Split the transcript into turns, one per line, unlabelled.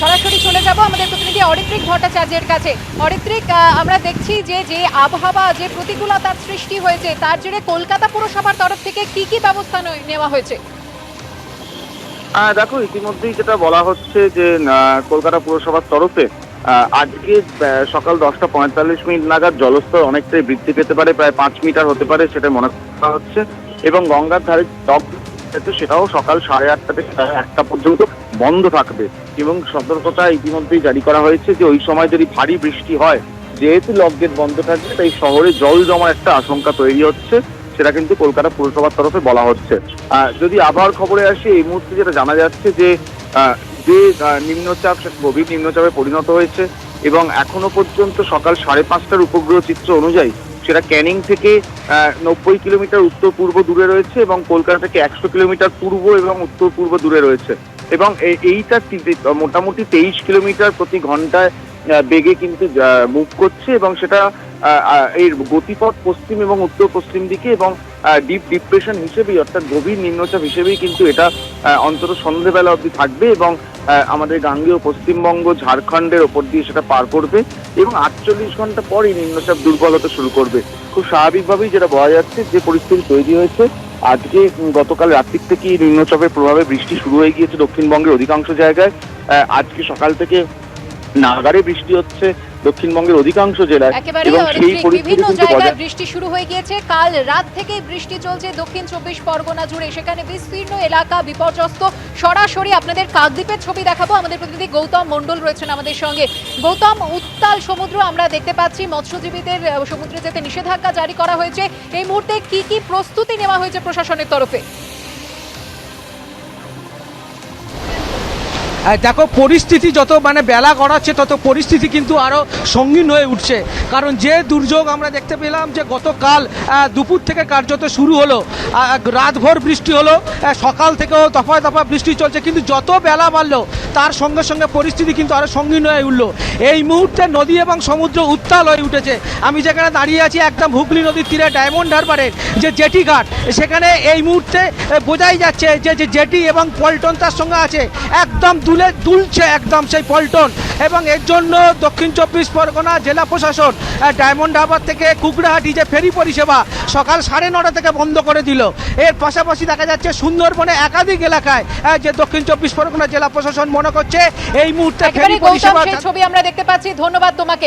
সরাসরি চলে যাব আমাদের প্রতিনিধি অরিত্রিক ভট্টাচার্যের কাছে। অরিত্রিক আমরা দেখছি যে যে আবহাওয়া, যে প্রতিকূলতার সৃষ্টি হয়েছে, তার জেরে কলকাতা পুরসভার তরফ থেকে কি কি ব্যবস্থা নেওয়া হয়েছে?
দেখো, ইতিমধ্যেই যেটা বলা হচ্ছে যে কলকাতা পুরসভার তরফে আজকে সকাল দশটা পঁয়তাল্লিশ মিনিট নাগাদ জলস্তর অনেকটাই বৃদ্ধি পেতে পারে, প্রায় পাঁচ মিটার হতে পারে সেটা মনে করা হচ্ছে। এবং গঙ্গার ধারে টক সেটাও সকাল সাড়ে আটটা থেকে সাড়ে পর্যন্ত বন্ধ থাকবে। এবং সতর্কতা ইতিমধ্যেই জারি করা হয়েছে যে ওই সময় যদি ভারী বৃষ্টি হয়, যেহেতু লকগেট বন্ধ থাকবে, তাই শহরে জল জমার একটা আশঙ্কা তৈরি হচ্ছে। সেটা কিন্তু কলকাতা পুরসভার তরফে বলা হচ্ছে। যদি আবার খবরে আসি, এই মুহূর্তে যেটা জানা যাচ্ছে যে যে নিম্নচাপ সেটা গভীর নিম্নচাপে পরিণত হয়েছে এবং এখনও পর্যন্ত সকাল সাড়ে পাঁচটার উপগ্রহ চিত্র অনুযায়ী সেটা ক্যানিং থেকে নব্বই কিলোমিটার উত্তর পূর্ব দূরে রয়েছে এবং কলকাতা থেকে একশো কিলোমিটার পূর্ব এবং উত্তর পূর্ব দূরে রয়েছে। এবং এইটা মোটামুটি তেইশ কিলোমিটার প্রতি ঘন্টায় বেগে কিন্তু মুভ করছে এবং সেটা এর গতিপথ পশ্চিম এবং উত্তর পশ্চিম দিকে এবং ডিপ ডিপ্রেশন হিসেবেই, অর্থাৎ গভীর নিম্নচাপ হিসেবেই কিন্তু এটা অন্তত সন্ধেবেলা অবধি থাকবে এবং আমাদের গাঙ্গেয় পশ্চিমবঙ্গ, ঝাড়খণ্ডের ওপর দিয়ে সেটা পার করবে এবং আটচল্লিশ ঘণ্টা পরই নিম্নচাপ দুর্বল হতে শুরু করবে। খুব স্বাভাবিকভাবেই যেটা বলা যাচ্ছে যে পরিস্থিতি তৈরি হয়েছে। আজকে গতকাল রাত্রির থেকেই নিম্নচাপের প্রভাবে বৃষ্টি শুরু হয়ে গিয়েছে দক্ষিণবঙ্গের অধিকাংশ জায়গায়। আজকে সকাল থেকে নাগারে বৃষ্টি হচ্ছে। দক্ষিণবঙ্গের অধিকাংশ জেলায় এবং সেই পরিস্থিতি কিন্তু
জায়গায়
বজায়
বৃষ্টি শুরু হয়ে গিয়েছে। কাল রাত থেকেই বৃষ্টি চলছে দক্ষিণ চব্বিশ পরগনা জুড়ে। সেখানে বিস্তীর্ণ এলাকা বিপর্যস্ত। সরাসরি আপনাদের কাকদ্বীপের ছবি দেখাবো। আমাদের প্রতিনিধি গৌতম মণ্ডল রয়েছেন আমাদের সঙ্গে। গৌতম উত্তাল সমুদ্র আমরা দেখতে পাচ্ছি। মৎস্যজীবীদের সমুদ্রে যেতে নিষেধাজ্ঞা জারি করা হয়েছে। এই মুহূর্তে কি কি প্রস্তুতি নেওয়া হয়েছে প্রশাসনের তরফে?
দেখো, পরিস্থিতি যত মানে বেলা গড়াচ্ছে, তত পরিস্থিতি কিন্তু আরও সঙ্গীন হয়ে উঠছে। কারণ যে দুর্যোগ আমরা দেখতে পেলাম যে গতকাল দুপুর থেকে কার্যত শুরু হলো রাতভর বৃষ্টি হলো সকাল থেকেও দফায় দফায় বৃষ্টি চলছে, কিন্তু যত বেলা বাড়লো, তার সঙ্গে সঙ্গে পরিস্থিতি কিন্তু আরও সঙ্গীন হয়ে উঠল। এই মুহূর্তে নদী এবং সমুদ্র উত্তাল হয়ে উঠেছে। আমি যেখানে দাঁড়িয়ে আছি, একদম হুগলি নদীর তীরে, ডায়মন্ড হারবারের যে জেটি ঘাট, সেখানে এই মুহূর্তে বোঝাই যাচ্ছে যে যে জেটি এবং পল্টন তার সঙ্গে আছে, একদম দুলে দুলছে একদম সেই পল্টন। এবং এর জন্য দক্ষিণ চব্বিশ পরগনা জেলা প্রশাসন ডায়মন্ড হারবার থেকে কুকড়াহাটি যে ফেরি পরিষেবা সকাল সাড়ে নটা থেকে বন্ধ করে দিল। এর পাশাপাশি দেখা যাচ্ছে সুন্দরবনে একাধিক এলাকায় যে দক্ষিণ চব্বিশ পরগনা জেলা প্রশাসন মনে করছে এই মুহূর্তে ফেরি পরিষেবা
ছবি আমরা দেখতে পাচ্ছি। ধন্যবাদ তোমাকে।